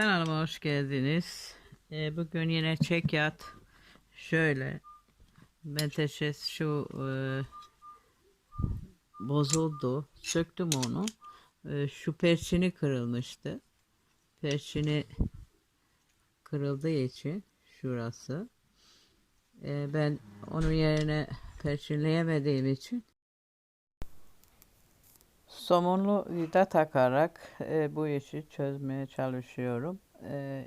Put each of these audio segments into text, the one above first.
Kanalıma hoş geldiniz. Ee, bugün yine çek yat. Şöyle. Menteşes şu e, bozuldu. Söktüm onu. E, şu perçini kırılmıştı. Perçini kırıldığı için şurası. E, ben onun yerine perçinleyemediğim için Somunlu vida takarak e, bu işi çözmeye çalışıyorum. E,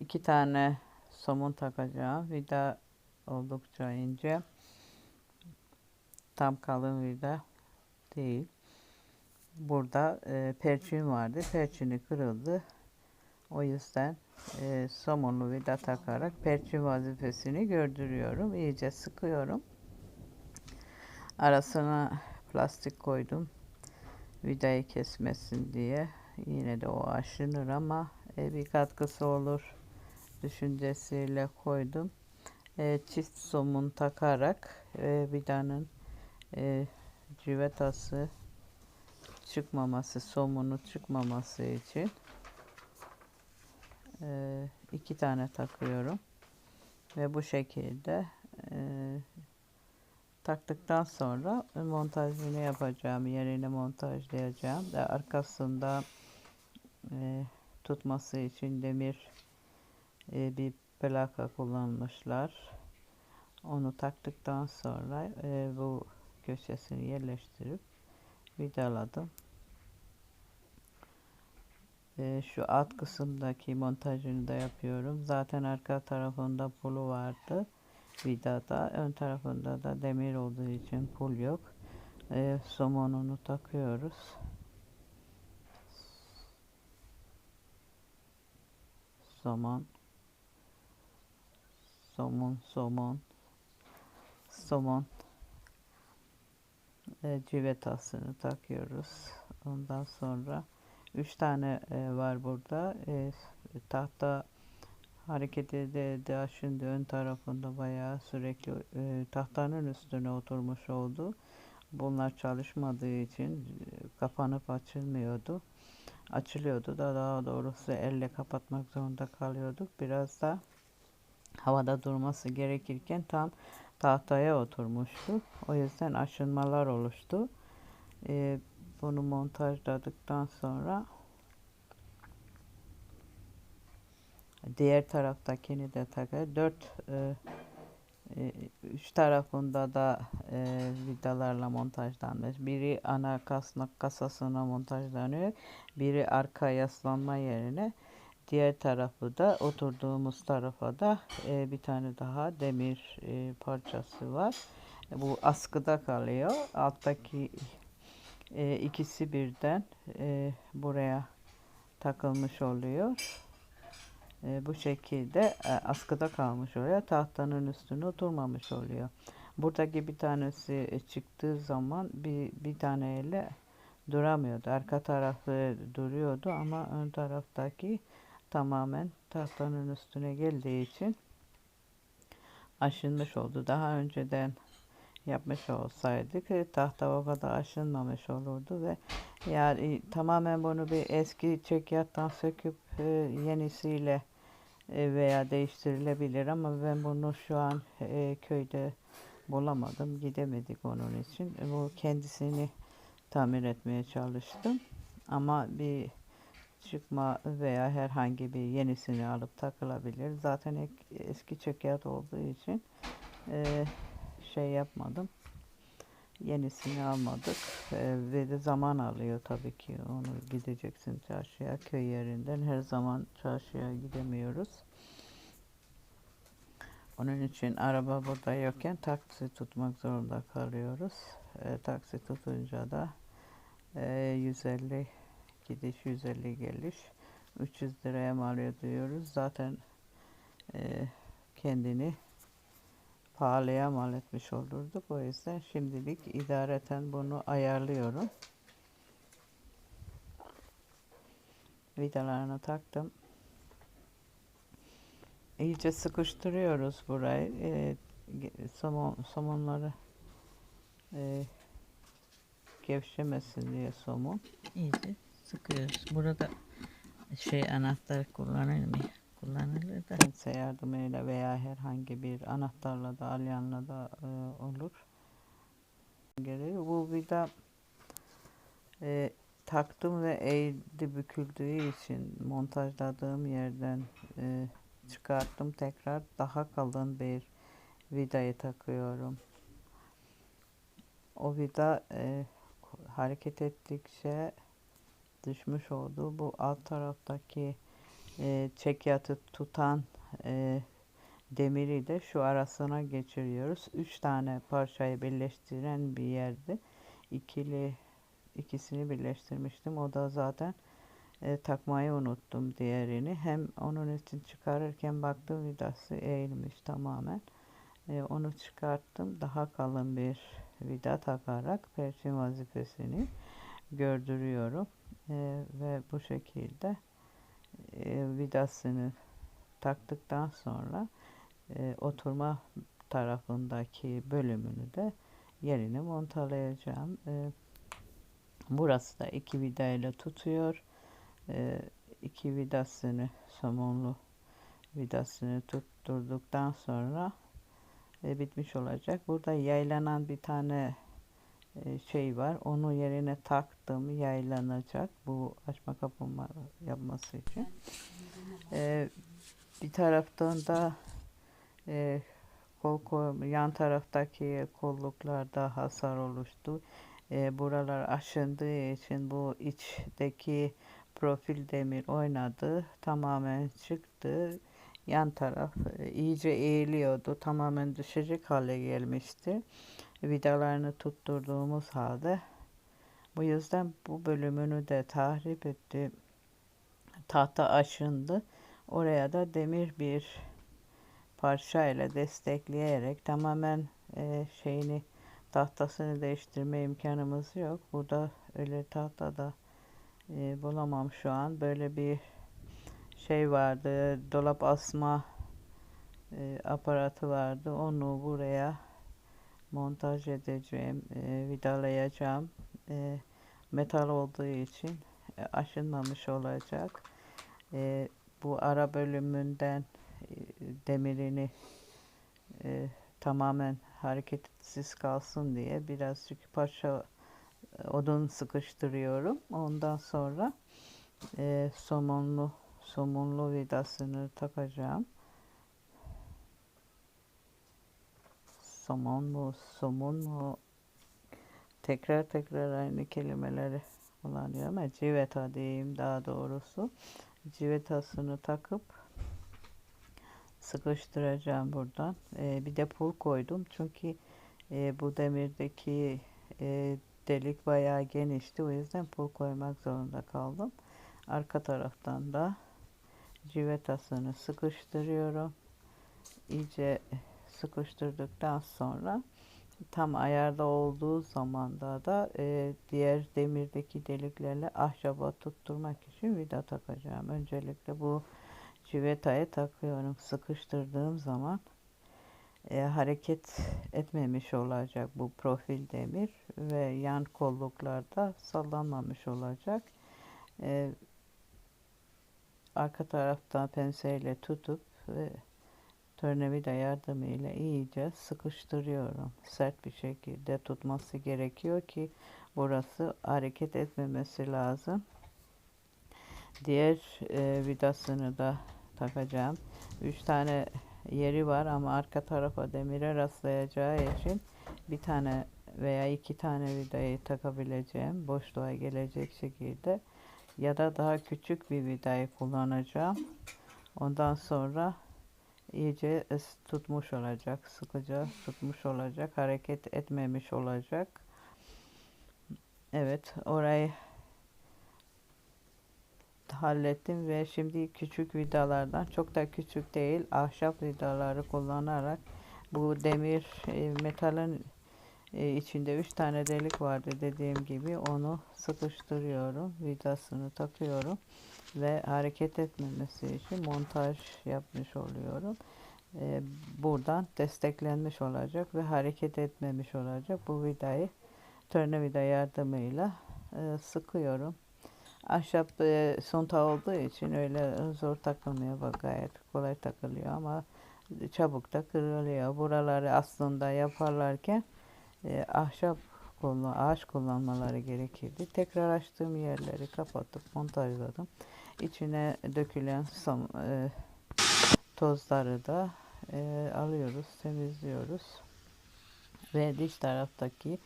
iki tane somun takacağım. Vida oldukça ince. Tam kalın vida değil. Burada e, perçin vardı. Perçini kırıldı. O yüzden e, somunlu vida takarak perçin vazifesini gördürüyorum. İyice sıkıyorum. Arasına plastik koydum. Vidayı kesmesin diye. Yine de o aşınır ama e, bir katkısı olur düşüncesiyle koydum. E, çift somun takarak e, vidanın e, civetası çıkmaması, somunu çıkmaması için e, iki tane takıyorum. Ve bu şekilde e, taktıktan sonra montajını yapacağım. Yerine montajlayacağım. Ve arkasında e, tutması için demir e, bir plaka kullanmışlar. Onu taktıktan sonra e, bu köşesini yerleştirip vidaladım. E, şu alt kısımdaki montajını da yapıyorum. Zaten arka tarafında pulu vardı vidada. Ön tarafında da demir olduğu için pul yok. E, somonunu takıyoruz. Somon. Somon, somon. Somon. E, civetasını takıyoruz. Ondan sonra 3 tane e, var burada. E, tahta hareket ede ede şimdi ön tarafında bayağı sürekli e, tahtanın üstüne oturmuş oldu. Bunlar çalışmadığı için e, kapanıp açılmıyordu. Açılıyordu da daha doğrusu elle kapatmak zorunda kalıyorduk. Biraz da havada durması gerekirken tam tahtaya oturmuştu. O yüzden aşınmalar oluştu. E, bunu montajladıktan sonra diğer taraftakini de takar. Dört e, e, üç tarafında da e, vidalarla montajlanmış. Biri ana kasnak kasasına montajlanıyor. Biri arka yaslanma yerine. Diğer tarafı da oturduğumuz tarafa da e, bir tane daha demir e, parçası var. Bu askıda kalıyor. Alttaki e, ikisi birden e, buraya takılmış oluyor. E, bu şekilde e, askıda kalmış oluyor. Tahtanın üstüne oturmamış oluyor. Buradaki bir tanesi e, çıktığı zaman bir, bir tane elle duramıyordu. Arka tarafı duruyordu ama ön taraftaki tamamen tahtanın üstüne geldiği için aşınmış oldu. Daha önceden yapmış olsaydık e, tahta o kadar aşınmamış olurdu ve yani tamamen bunu bir eski çekyattan söküp e, yenisiyle e, veya değiştirilebilir ama ben bunu şu an e, köyde bulamadım. Gidemedik onun için. E, bu kendisini tamir etmeye çalıştım. Ama bir çıkma veya herhangi bir yenisini alıp takılabilir. Zaten eski çekyat olduğu için e, şey yapmadım. Yenisini almadık e, ve de zaman alıyor tabii ki onu gideceksin çarşıya köy yerinden her zaman çarşıya gidemiyoruz. Onun için araba burada yokken taksi tutmak zorunda kalıyoruz. E, taksi tutunca da e, 150 gidiş 150 geliş 300 liraya mal ediyoruz. Zaten e, kendini pahalıya mal etmiş olurduk. O yüzden şimdilik idareten bunu ayarlıyorum. Vidalarını taktım. İyice sıkıştırıyoruz burayı. E, somon, somonları e, gevşemesin diye somun. İyice sıkıyoruz. Burada şey anahtar kullanır mı? Kullanılır da. Pense yardımıyla veya herhangi bir anahtarla da alyanla da e, olur. Gelir. Bu vida e, taktım ve eğdi büküldüğü için montajladığım yerden e, çıkarttım tekrar daha kalın bir vidayı takıyorum. O vida e, hareket ettikçe düşmüş oldu. Bu alt taraftaki e, çekyatı tutan e, demiri de şu arasına geçiriyoruz. Üç tane parçayı birleştiren bir yerde ikili ikisini birleştirmiştim. O da zaten e, takmayı unuttum diğerini. Hem onun için çıkarırken baktım vidası eğilmiş tamamen. E, onu çıkarttım. Daha kalın bir vida takarak perçin vazifesini gördürüyorum. E, ve bu şekilde e, vidasını taktıktan sonra e, oturma tarafındaki bölümünü de yerine montalayacağım. E, burası da iki vida ile tutuyor. E, iki vidasını somonlu vidasını tutturduktan sonra e, bitmiş olacak. Burada yaylanan bir tane şey var. Onu yerine taktım. Yaylanacak. Bu açma kapama yapması için. E, bir taraftan da e, kol, kol, yan taraftaki kolluklarda hasar oluştu. E, buralar aşındığı için bu içteki profil demir oynadı. Tamamen çıktı. Yan taraf e, iyice eğiliyordu. Tamamen düşecek hale gelmişti. Vidalarını tutturduğumuz halde. Bu yüzden bu bölümünü de tahrip etti. Tahta aşındı. Oraya da demir bir parça ile destekleyerek tamamen e, şeyini tahtasını değiştirme imkanımız yok. Burada öyle tahta da e, bulamam şu an. Böyle bir şey vardı. Dolap asma e, aparatı vardı. Onu buraya montaj edeceğim. E, vidalayacağım. E, metal olduğu için e, aşınmamış olacak. E, bu ara bölümünden e, demirini e, tamamen hareketsiz kalsın diye birazcık parça e, odun sıkıştırıyorum. Ondan sonra e, somonlu somonlu vidasını takacağım. Somonlu, somonlu tekrar tekrar aynı kelimeleri kullanıyorum ama civeta diyeyim daha doğrusu. Civetasını takıp sıkıştıracağım buradan. Ee, bir de pul koydum çünkü e, bu demirdeki e, delik bayağı genişti. O yüzden pul koymak zorunda kaldım. Arka taraftan da civetasını sıkıştırıyorum. İyice sıkıştırdıktan sonra tam ayarda olduğu zamanda da e, diğer demirdeki deliklerle ahşaba tutturmak için vida takacağım. Öncelikle bu civetayı takıyorum. Sıkıştırdığım zaman e, hareket etmemiş olacak bu profil demir ve yan kolluklarda sallanmamış olacak. E, arka taraftan penseyle tutup ve tornavida yardımıyla iyice sıkıştırıyorum. Sert bir şekilde tutması gerekiyor ki burası hareket etmemesi lazım. Diğer e, vidasını da takacağım. 3 tane yeri var ama arka tarafa demire rastlayacağı için bir tane veya iki tane vidayı takabileceğim boşluğa gelecek şekilde ya da daha küçük bir vidayı kullanacağım. Ondan sonra iyice tutmuş olacak, sıkıca tutmuş olacak, hareket etmemiş olacak. Evet, orayı hallettim ve şimdi küçük vidalardan çok da küçük değil ahşap vidaları kullanarak bu demir e, metalin e, içinde 3 tane delik vardı dediğim gibi onu sıkıştırıyorum vidasını takıyorum ve hareket etmemesi için montaj yapmış oluyorum e, buradan desteklenmiş olacak ve hareket etmemiş olacak bu vidayı tornavida yardımıyla sıkıyorum Ahşap e, sunta olduğu için öyle zor takılmıyor. Bak gayet kolay takılıyor ama çabuk da kırılıyor. Buraları aslında yaparlarken e, ahşap kullan ağaç kullanmaları gerekirdi. Tekrar açtığım yerleri kapatıp montajladım. İçine dökülen sam, e, tozları da e, alıyoruz, temizliyoruz. Ve dış taraftaki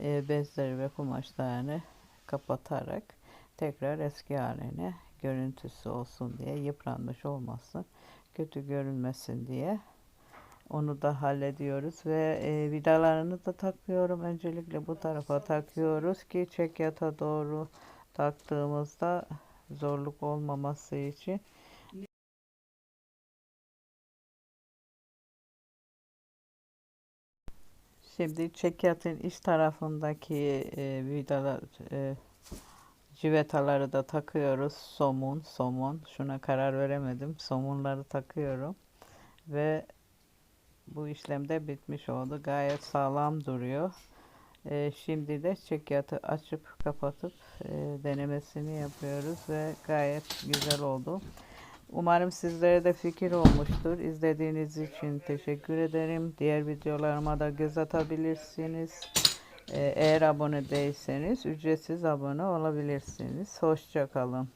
e, bezleri ve kumaşlarını kapatarak tekrar eski haline görüntüsü olsun diye yıpranmış olmasın, kötü görünmesin diye onu da hallediyoruz ve e, vidalarını da takıyorum. Öncelikle bu tarafa takıyoruz ki çekyata doğru taktığımızda zorluk olmaması için. Şimdi çekyatın iç tarafındaki e, vidalar e, civetaları da takıyoruz. Somun, somon. Şuna karar veremedim. Somunları takıyorum ve bu işlem de bitmiş oldu. Gayet sağlam duruyor. Ee, şimdi de çekyatı açıp kapatıp e, denemesini yapıyoruz ve gayet güzel oldu. Umarım sizlere de fikir olmuştur. İzlediğiniz için teşekkür ederim. Diğer videolarıma da göz atabilirsiniz. Ee, eğer abone değilseniz ücretsiz abone olabilirsiniz. Hoşça kalın.